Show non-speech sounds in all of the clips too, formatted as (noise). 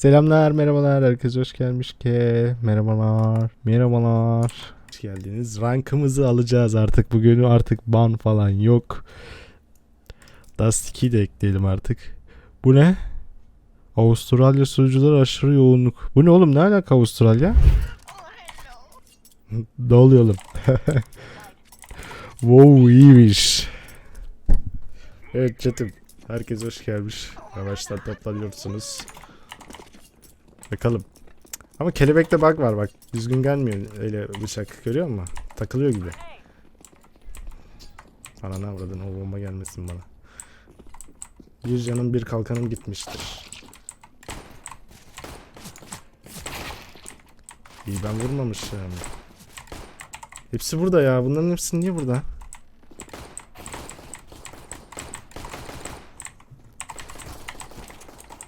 Selamlar, merhabalar. Herkes hoş gelmiş ki. Merhabalar, merhabalar. Hoş geldiniz. Rankımızı alacağız artık. Bugün artık ban falan yok. Dust 2'yi de ekleyelim artık. Bu ne? Avustralya sunucuları aşırı yoğunluk. Bu ne oğlum? Ne alaka Avustralya? ne oluyor oğlum? wow iyiymiş. Evet chatim. Herkes hoş gelmiş. Yavaştan toplanıyorsunuz. Bakalım. Ama kelebekte bug var bak. Düzgün gelmiyor öyle bıçak görüyor musun? Takılıyor gibi. Bana ne avradın o bomba gelmesin bana. Bir canım bir kalkanım gitmiştir. İyi ben vurmamışım. Hepsi burada ya. Bunların hepsi niye burada?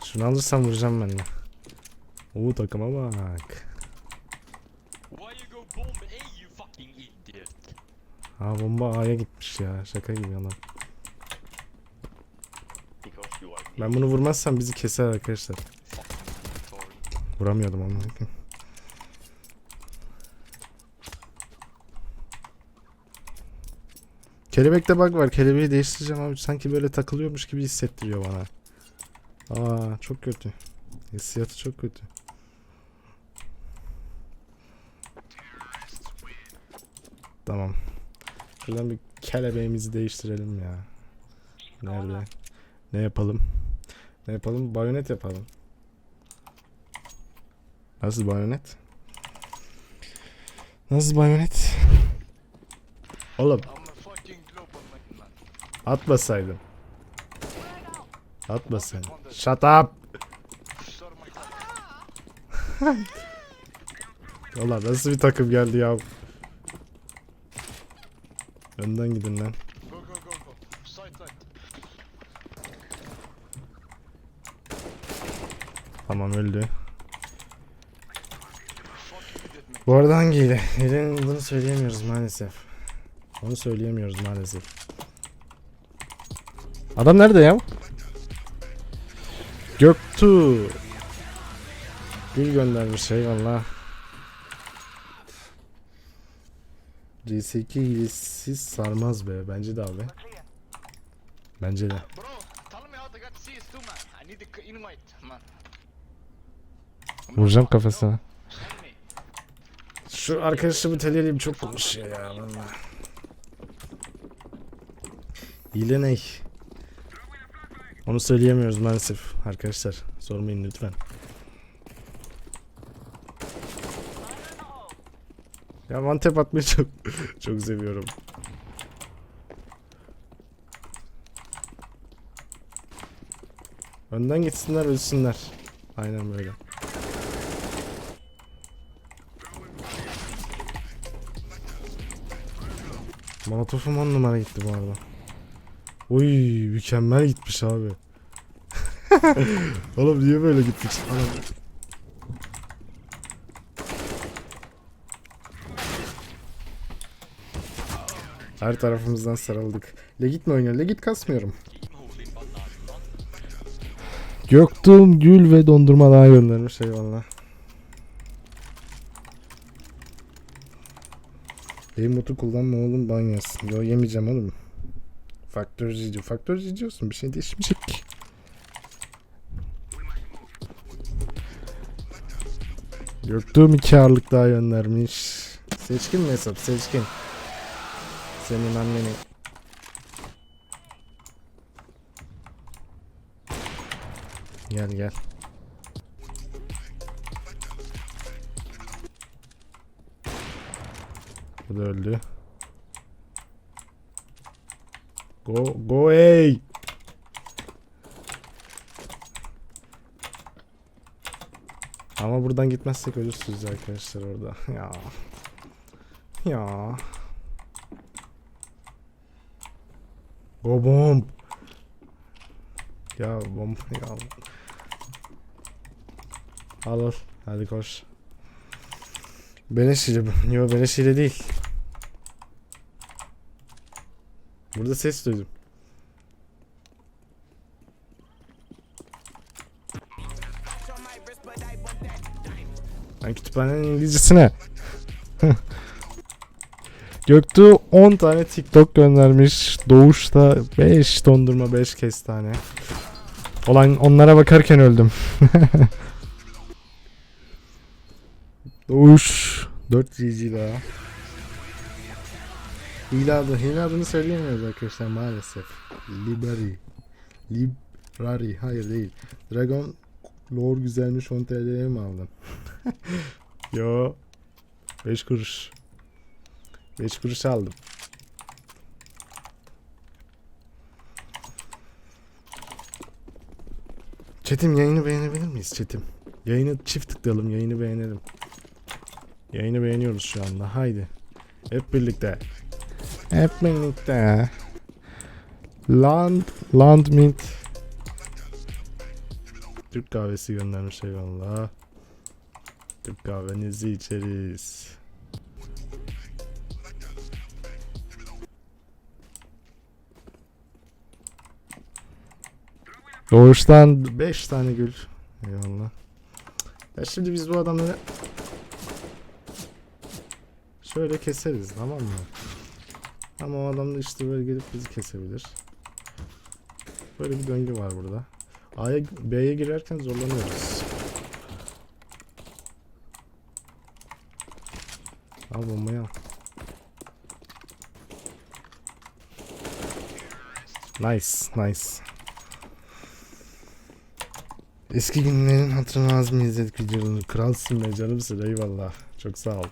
Şunu alırsam vuracağım ben de. Oo takıma bak. Ha bomba A'ya gitmiş ya. Şaka gibi are Ben bunu vurmazsam bizi keser arkadaşlar. Vuramıyordum ama. Kelebekte bug var. Kelebeği değiştireceğim abi. Sanki böyle takılıyormuş gibi hissettiriyor bana. Aa çok kötü. Hissiyatı çok kötü. Tamam. Şuradan bir kelebeğimizi değiştirelim ya. Nerede? Ne yapalım? Ne yapalım? Bayonet yapalım. Nasıl bayonet? Nasıl bayonet? Oğlum atmasaydım. Atmasaydın. Shut up. Ulan (laughs) nasıl bir takım geldi ya. Önden gidin lan. Go go go go. Side side. Tamam öldü. Bu arada hangi hile? Hilenin bunu söyleyemiyoruz maalesef. Onu söyleyemiyoruz maalesef. Adam nerede ya? Göktuğ. Gül göndermiş eyvallah. CS2 hilesiz sarmaz be. Bence de abi. Bence de. Bro, tell me how to get CS2 man. I need a invite man. Vuracağım kafasına. Şu arkadaşımı teleleyim çok konuşuyor ya valla. Hile ne? Onu söyleyemiyoruz maalesef arkadaşlar. Sormayın lütfen. Ya tap atmayı çok çok seviyorum. Önden gitsinler ölsünler. Aynen böyle. Molotof'um 10 numara gitti bu arada. Oy mükemmel gitmiş abi. (laughs) Oğlum niye böyle gitmiş? Anam. Her tarafımızdan sarıldık. Legit mi oynuyor? Legit kasmıyorum. Göktuğum gül ve dondurma daha göndermiş eyvallah. Emote'u kullanma oğlum ban yazsın. Yo yemeyeceğim oğlum. Faktörcü Faktörcü diyorsun bir şey değişmeyecek ki. İki ağırlık daha göndermiş. Seçkin mi hesap? Seçkin. Senin anneni. Gel gel. Bu da öldü. Go go ey. Ama buradan gitmezsek ölürsünüz arkadaşlar orada. (laughs) Ya. Ya. Go bomb. Ya bomb ya. Al al. Hadi koş. Beleş hile bu. Yo beleş hile değil. Burada ses duydum. Ben kütüphanenin İngilizcesine. (laughs) Göktuğ 10 tane TikTok göndermiş. Doğuşta 5 dondurma 5 kestane. Olan onlara bakarken öldüm. (laughs) Doğuş 4 GG daha. Hile adı. Hile adını söyleyemiyoruz arkadaşlar maalesef. Liberi. Library. Hayır değil. Dragon lore güzelmiş 10 TL'ye mi aldın? (laughs) Yo. 5 kuruş. 5 kuruş aldım. Çetim yayını beğenebilir miyiz Çetim? Yayını çift tıklayalım yayını beğenelim. Yayını beğeniyoruz şu anda haydi. Hep birlikte. Hep birlikte. Land, Land Mint. Türk kahvesi göndermiş eyvallah. Türk kahvenizi içeriz. Doğuştan 5 tane gül. Eyvallah. Ya şimdi biz bu adamları şöyle keseriz tamam mı? Ama o adam da işte böyle gelip bizi kesebilir. Böyle bir döngü var burada. A'ya B'ye girerken zorlanıyoruz. Al bombayı al. Nice, nice. Eski günlerin hatırına az mı izledik videonu? Kralsın be canımsın eyvallah. Çok sağ ol.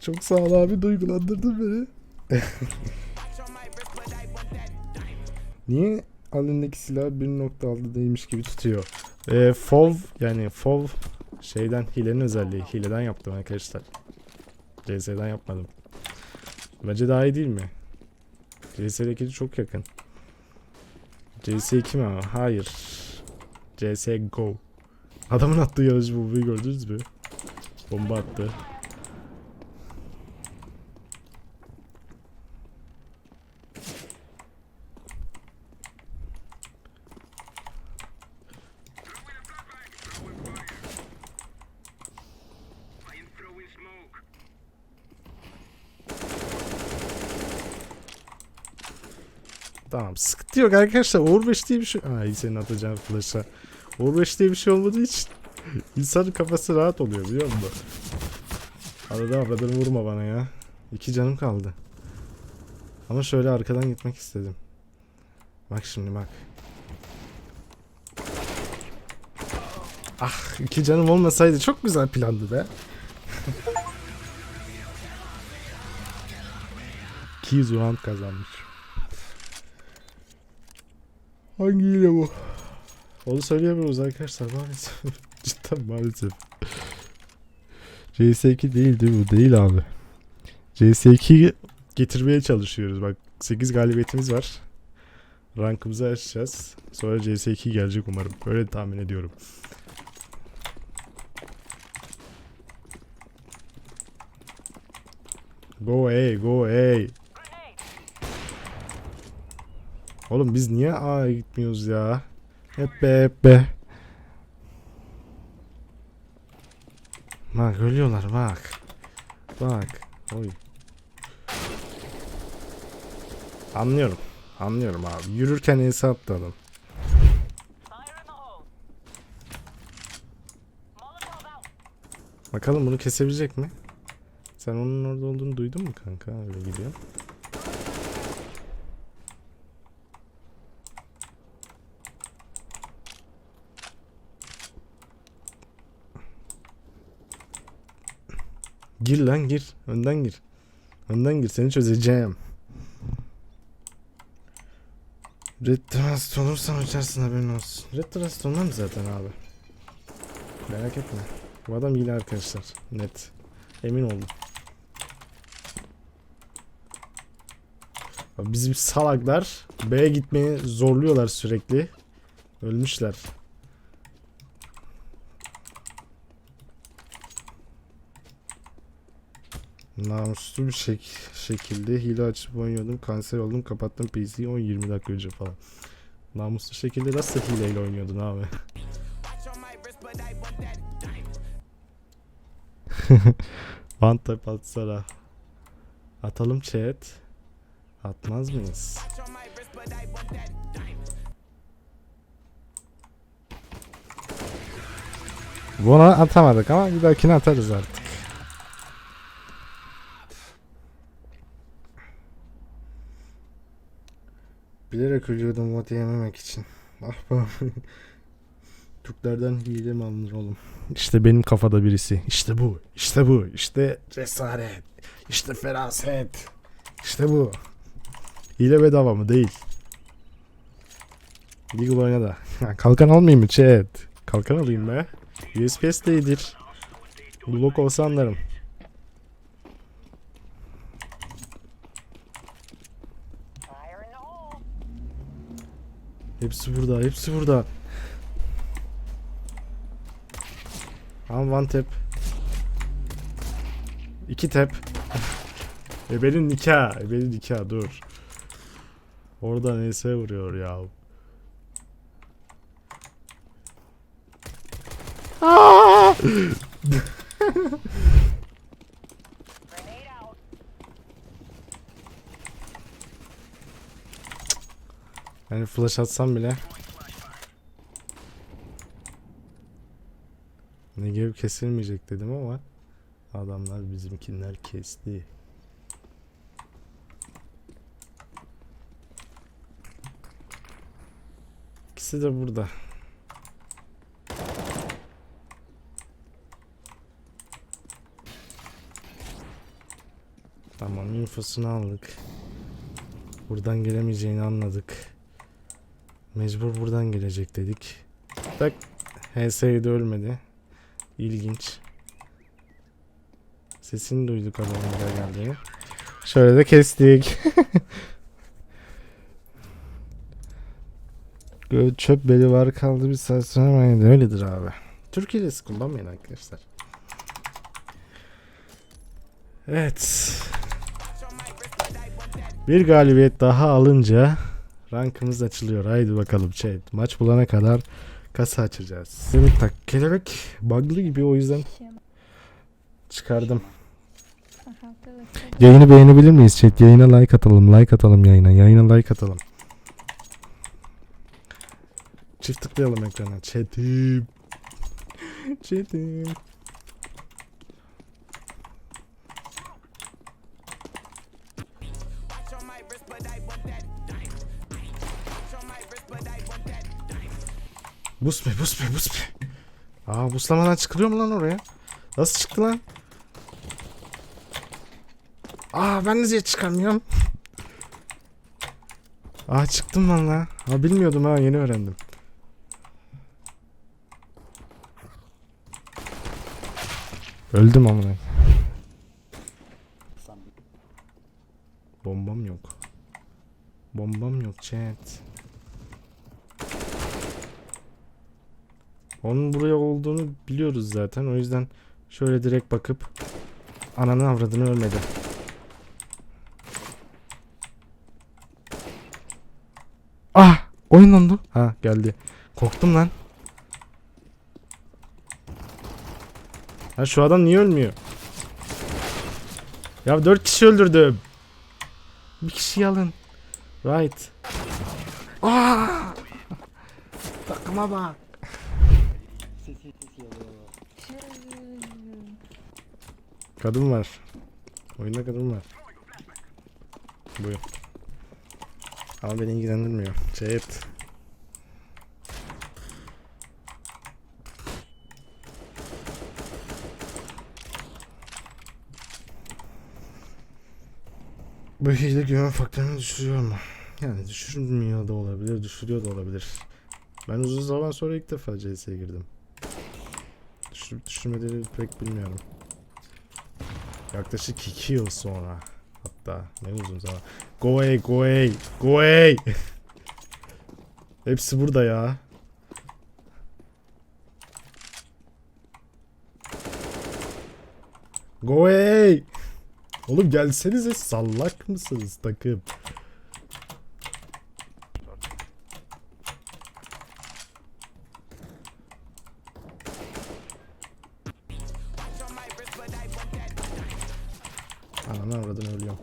Çok sağ ol abi duygulandırdın beni. (laughs) Niye elindeki silah 1.6 değilmiş gibi tutuyor? Ee, FOV yani FOV şeyden hilenin özelliği. Hileden yaptım arkadaşlar. CS'den yapmadım. Bence daha iyi değil mi? CS'deki çok yakın. CS2 mi ama? Hayır. CSGO. Adamın attığı yarıcı bombayı gördünüz mü? Bomba attı. Tamam sıkıntı yok arkadaşlar. 5 diye bir şey... Ay senin atacağın flash'a. 5 diye bir şey olmadığı için (laughs) insanın kafası rahat oluyor biliyor musun? Arada arada vurma bana ya. İki canım kaldı. Ama şöyle arkadan gitmek istedim. Bak şimdi bak. Ah iki canım olmasaydı çok güzel plandı be. (laughs) 200 round kazanmış. Hangi hile bu? Onu söyleyemiyoruz arkadaşlar maalesef. (laughs) Cidden maalesef. CS2 değil değil? Bu değil abi. CS2 getirmeye çalışıyoruz. Bak 8 galibiyetimiz var. Rankımızı açacağız. Sonra CS2 gelecek umarım. Öyle tahmin ediyorum. Go A, go A. Oğlum biz niye A'ya gitmiyoruz ya? Hep be hep be. Bak ölüyorlar bak. Bak. Oy. Anlıyorum. Anlıyorum abi. Yürürken ense attı adam. Bakalım bunu kesebilecek mi? Sen onun orada olduğunu duydun mu kanka? Öyle gidiyor. Gir lan gir. Önden gir. Önden gir. Seni çözeceğim. Red Trust olursan uçarsın haberin olsun. Red Trust olmam zaten abi. Merak etme. Bu adam yine arkadaşlar. Net. Emin oldum. Bizim salaklar B'ye gitmeyi zorluyorlar sürekli. Ölmüşler. Namuslu bir şek şekilde hile açıp oynuyordum. Kanser oldum. Kapattım PC'yi 10-20 dakika önce falan. Namuslu şekilde nasıl hileyle oynuyordun abi? (laughs) One tap atsana. Atalım chat. Atmaz mıyız? Bunu atamadık ama bir dahakine atarız artık. Bilerek ölüyordum mod yememek için. Ah be. (laughs) Türklerden hile mi alınır oğlum? İşte benim kafada birisi. İşte bu. İşte bu. İşte cesaret. İşte feraset. İşte bu. Hile bedava mı? Değil. Legal oyna da. Kalkan almayayım mı chat? Kalkan alayım be. USPS de iyidir. Blok olsa anlarım. Hepsi burada, hepsi burada. Tamam one tap. İki tap. (laughs) Ebenin nikah, ebenin nikah dur. Orada neyse vuruyor ya. (laughs) (laughs) Yani flash atsam bile Negev kesilmeyecek dedim ama adamlar bizimkinler kesti. İkisi de burada. Tamam infosunu aldık. Buradan gelemeyeceğini anladık. Mecbur buradan gelecek dedik. Tak. HS'de ölmedi. İlginç. Sesini duyduk adamın buraya geldiğini. Şöyle de kestik. (laughs) Çöp beli var kaldı bir saat sonra? Öyledir abi. Türk hilesi kullanmayın arkadaşlar. Evet. Bir galibiyet daha alınca rankımız açılıyor. Haydi bakalım chat. Maç bulana kadar kasa açacağız. Evet tak kelebek bug'lı gibi o yüzden çıkardım. Yayını beğenebilir miyiz chat? Yayına like atalım. Like atalım yayına. Yayına like atalım. Çift tıklayalım ekrana. Chat'im. Chat'im. Bus be bus be bus be. Aa buslamadan çıkılıyor mu lan oraya? Nasıl çıktı lan? Aa ben de çıkamıyorum. Aa çıktım lan la. Ha bilmiyordum ha yeni öğrendim. Öldüm amına. Bombam yok. Bombam yok chat. Onun buraya olduğunu biliyoruz zaten. O yüzden şöyle direkt bakıp ananı avradını ölmedi. Ah! Oyun. Ha geldi. Korktum lan. Ha şu adam niye ölmüyor? Ya dört kişi öldürdüm. Bir kişi alın. Right. Aa! Takıma bak. Kadın var. Oyunda kadın var. Buyur. Ama beni ilgilendirmiyor. Chat. Bu hile güven faktörünü düşürüyor mu? Yani düşürmüyor da olabilir, düşürüyor da olabilir. Ben uzun zaman sonra ilk defa CS'ye girdim. Düşürüp düşürmediğini pek bilmiyorum. Yaklaşık 2 yıl sonra. Hatta ne uzun zaman. Go away, go away, go away. (laughs) Hepsi burada ya. Go away. Oğlum gelsenize sallak mısınız takım? Avradını ölüyorum.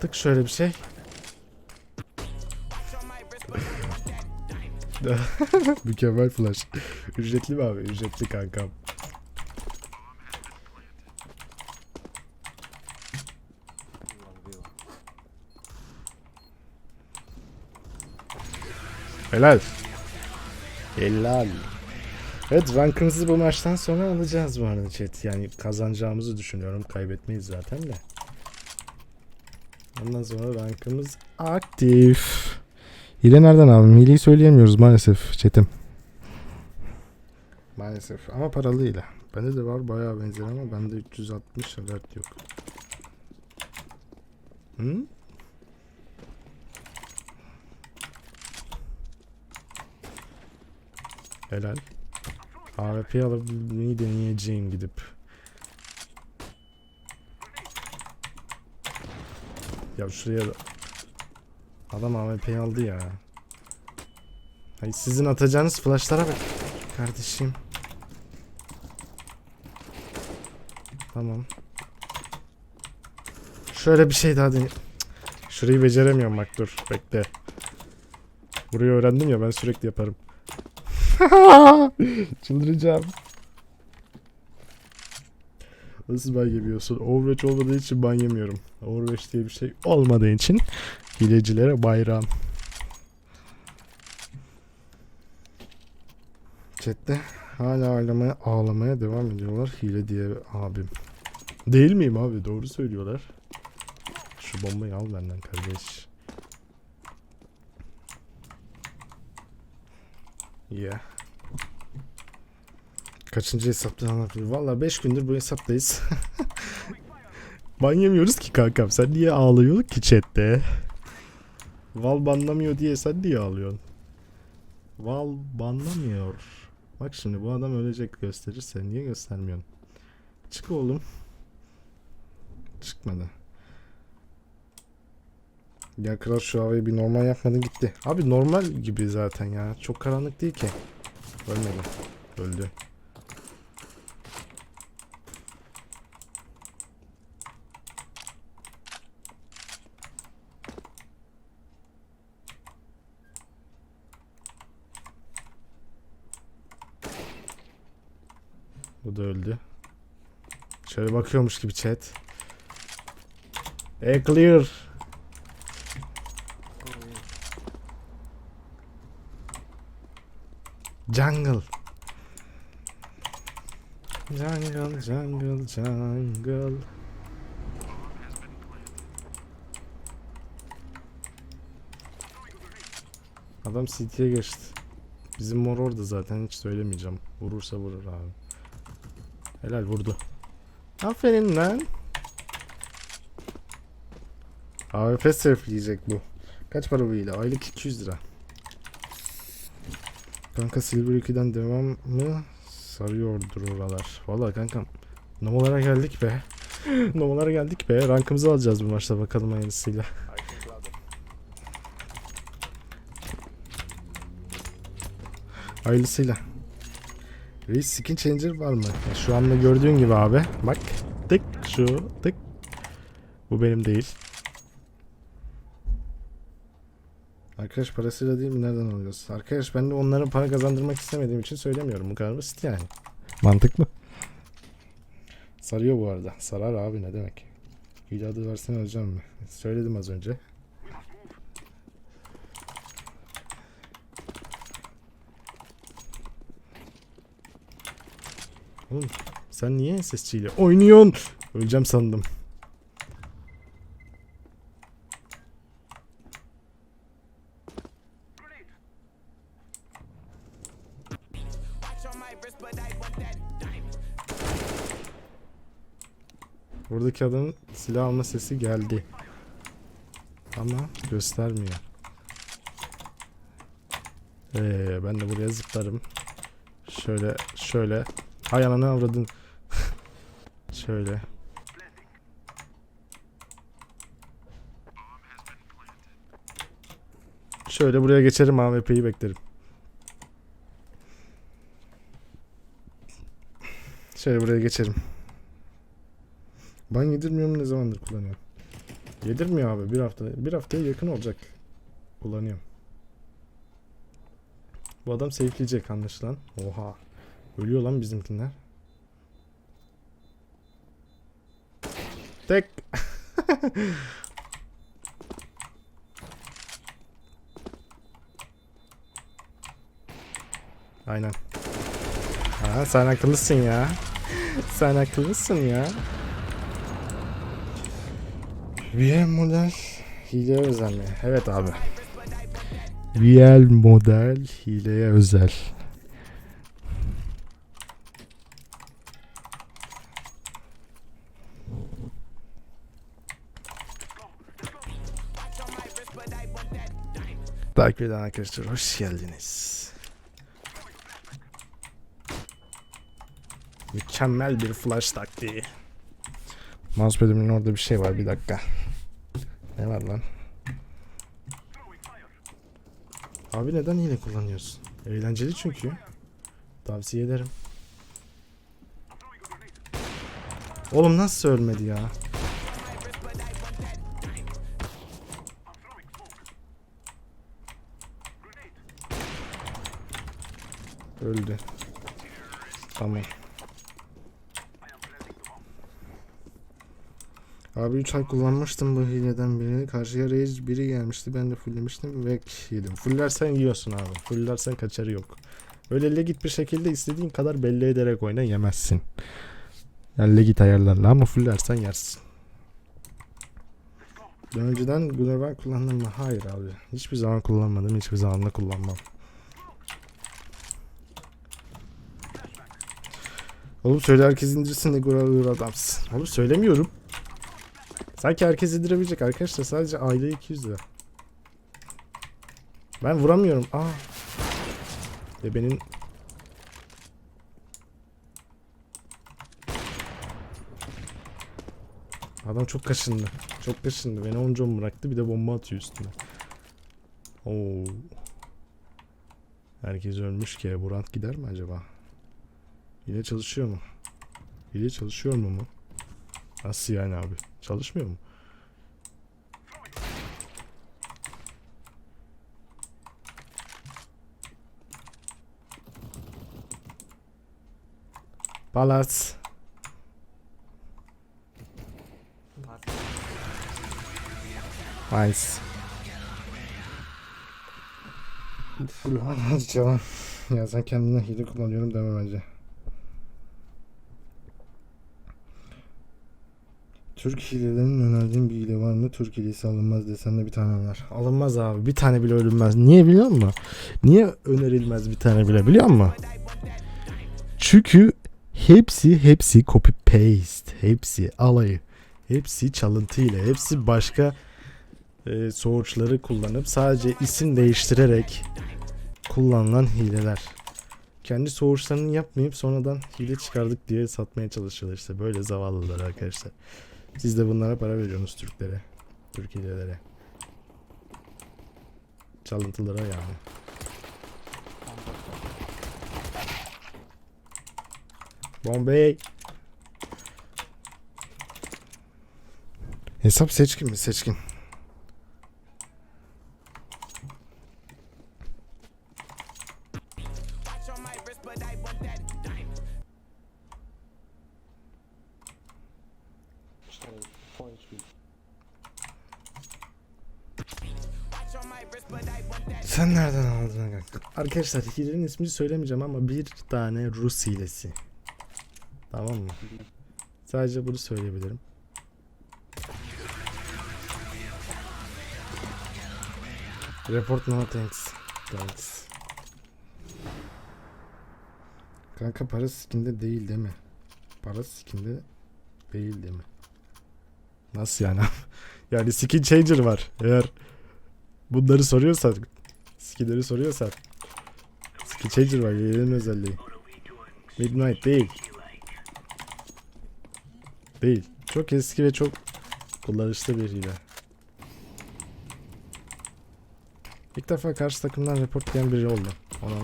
Tık şöyle bir şey. (laughs) Mükemmel flash. Ücretli mi abi? Ücretli kankam. Helal. Helal. Evet rankımızı bu maçtan sonra alacağız bu arada chat. Yani kazanacağımızı düşünüyorum. Kaybetmeyiz zaten de. Ondan sonra rankımız aktif. Hile nereden abi? Hileyi söyleyemiyoruz maalesef chatim. Maalesef ama paralı hile. Bende de var bayağı benzer ama bende 360 alert yok. Hı? Helal. AWP alabilmeyi deneyeceğim gidip. Ya şuraya da... Adam AWP'yi aldı ya. Hayır sizin atacağınız flashlara bak. Kardeşim. Tamam. Şöyle bir şey daha deneyim. Şurayı beceremiyorum bak dur bekle. Burayı öğrendim ya ben sürekli yaparım. (laughs) Çıldıracağım. Nasıl ban yemiyorsun? Overwatch olmadığı için ban yemiyorum. Overwatch diye bir şey olmadığı için hilecilere bayram. Chat'te hala ağlamaya, ağlamaya devam ediyorlar hile diye abim. Değil miyim abi? Doğru söylüyorlar. Şu bombayı al benden kardeş. Yeah. Kaçıncı hesapta anlatıyor? Valla 5 gündür bu hesaptayız. (laughs) Ban yemiyoruz ki kankam. Sen niye ağlıyorsun ki chatte? Val banlamıyor diye sen niye ağlıyorsun? Val banlamıyor. Bak şimdi bu adam ölecek gösterirse niye göstermiyorsun? Çık oğlum. Çıkmadı. Ya kral şu havayı bir normal yapmadın gitti. Abi normal gibi zaten ya. Çok karanlık değil ki. Ölmedi. Öldü. Da öldü. Şöyle bakıyormuş gibi chat. E clear. Jungle. Jungle, jungle, jungle. Adam CT'ye geçti. Bizim mor orada zaten hiç söylemeyeceğim. Vurursa vurur abi. Helal vurdu. Aferin lan. AWP surfleyecek bu. Kaç para bu ile? Aylık 200 lira. Kanka Silver 2'den devam mı? Sarıyordur oralar. Vallahi kankam. Nomalara geldik be. (laughs) Nomalara geldik be. Rankımızı alacağız bu maçta bakalım hayırlısıyla. Hayırlısıyla. Reis skin changer var mı? Ya şu anda gördüğün gibi abi. Bak. Tık şu tık. Bu benim değil. Arkadaş parasıyla değil mi? Nereden alıyoruz? Arkadaş ben de onlara para kazandırmak istemediğim için söylemiyorum. Bu kadar basit yani. Mantık mı? Sarıyor bu arada. Sarar abi ne demek. Hile adı versene öleceğim mi? Söyledim az önce. Oğlum sen niye SSC ile oynuyorsun? Öleceğim sandım. Buradaki adamın silah alma sesi geldi. Ama göstermiyor. Ee, ben de buraya zıplarım. Şöyle şöyle. Hay ananı avradın. (laughs) şöyle. Şöyle buraya geçerim AWP'yi beklerim. Şöyle buraya geçelim. Ben yedirmiyorum ne zamandır kullanıyorum. Yedirmiyor abi bir hafta. Bir haftaya yakın olacak. Kullanıyorum. Bu adam sevkleyecek anlaşılan. Oha. Ölüyor lan bizimkiler. Tek. (laughs) Aynen. Ha, sen akıllısın ya. Sen akıllısın ya. Real model hileye özel mi? Evet abi. Real model hileye özel. Takip eden arkadaşlar hoş geldiniz. Mükemmel bir flash taktiği. Mousepad'imin orada bir şey var bir dakika. Ne var lan? Abi neden hile kullanıyorsun? Eğlenceli çünkü. Tavsiye ederim. Oğlum nasıl ölmedi ya? Öldü. Tamam. Abi 3 ay kullanmıştım bu hileden birini. Karşıya rage biri gelmişti. Ben de fulllemiştim ve yedim. Fullersen yiyorsun abi. Fullersen kaçarı yok. Öyle legit bir şekilde istediğin kadar belli ederek oyna yemezsin. Yani legit ayarlarla ama fullersen yersin. Daha önceden global kullandım mı? Hayır abi. Hiçbir zaman kullanmadım. Hiçbir zaman da kullanmam. Oğlum söyle herkes indirsin de global adamsın. Oğlum söylemiyorum. Sanki herkes indirebilecek arkadaşlar. Sadece ayda 200 lira. Ben vuramıyorum. Aa. Ve benim Adam çok kaşındı. Çok kaşındı. Beni 10 can bıraktı. Bir de bomba atıyor üstüne. Oo. Herkes ölmüş ki. Bu rant gider mi acaba? Yine çalışıyor mu? Yine çalışıyor mu mu? Nasıl yani abi? Çalışmıyor mu? Palas. Nice. Full yalan. (laughs) Ya sen kendine hile kullanıyorum deme bence. Türk hilelerinin önerdiğin bir hile var mı? Türk hilesi alınmaz desen de bir tane var. Alınmaz abi. Bir tane bile ölünmez. Niye biliyor musun? Niye önerilmez bir tane bile biliyor musun? Çünkü hepsi hepsi copy paste. Hepsi alayı. Hepsi çalıntıyla. Hepsi başka e, source'ları kullanıp sadece isim değiştirerek kullanılan hileler. Kendi source'larını yapmayıp sonradan hile çıkardık diye satmaya çalışıyorlar işte. Böyle zavallılar arkadaşlar. Siz de bunlara para veriyorsunuz Türklere. Türk hilelere. Çalıntılara yani. Bombay. Hesap seçkin mi? Seçkin. Arkadaşlar hilenin ismini söylemeyeceğim ama bir tane Rus hilesi. Tamam mı? Sadece bunu söyleyebilirim. Report no thanks. Thanks. Kanka para skinde değil değil mi? Para skinde değil değil mi? Nasıl yani? (laughs) yani skin changer var. Eğer bunları soruyorsan skinleri soruyorsan skin changer var. Yayının özelliği. Midnight değil. Değil. Çok eski ve çok kullanışlı bir hile. İlk defa karşı takımdan report diyen biri oldu. Ona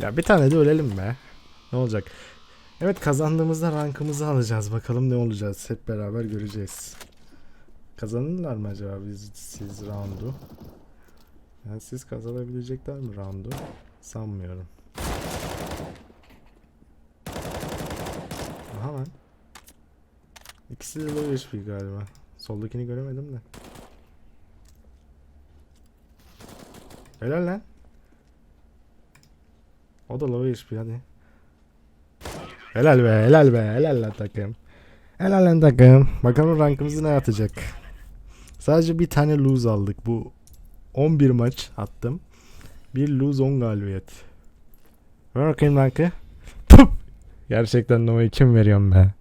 Ya bir tane de ölelim be. Ne olacak? Evet kazandığımızda rankımızı alacağız. Bakalım ne olacağız. Hep beraber göreceğiz. Kazanırlar mı acaba biz siz roundu? Yani siz kazanabilecekler mi roundu? Sanmıyorum. Aha lan. İkisi de low HP galiba. Soldakini göremedim de. Helal lan. O da low HP hadi. Helal be helal be helal lan takım. Helal lan takım. Bakalım rankımızı ne atacak. Sadece bir tane lose aldık. Bu 11 maç attım. Bir lose 10 galibiyet. Ver bakayım rankı. Gerçekten Nova'yı kim veriyorum be?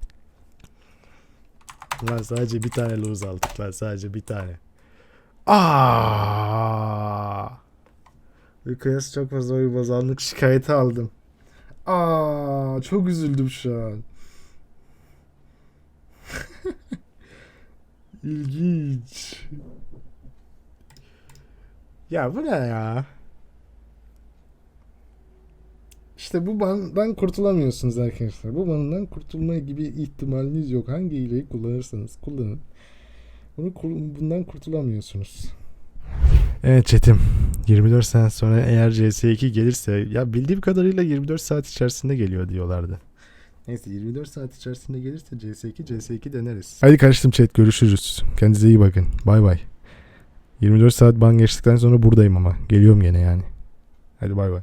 Lan sadece bir tane lose aldık lan sadece bir tane. Aa! Kıyas çok fazla oy bozanlık şikayeti aldım. Aa, çok üzüldüm şu an. İlginç. Ya bu ne ya? İşte bu bandan kurtulamıyorsunuz arkadaşlar. Bu bandan kurtulma gibi ihtimaliniz yok. Hangi hileyi kullanırsanız kullanın. Bunu bundan kurtulamıyorsunuz. Evet Çetim. 24 saat sonra eğer CS2 gelirse ya bildiğim kadarıyla 24 saat içerisinde geliyor diyorlardı. Neyse 24 saat içerisinde gelirse CS2 CS2 deneriz. Hadi karıştım chat görüşürüz. Kendinize iyi bakın. Bay bay. 24 saat ban geçtikten sonra buradayım ama. Geliyorum gene yani. Hadi bay bay.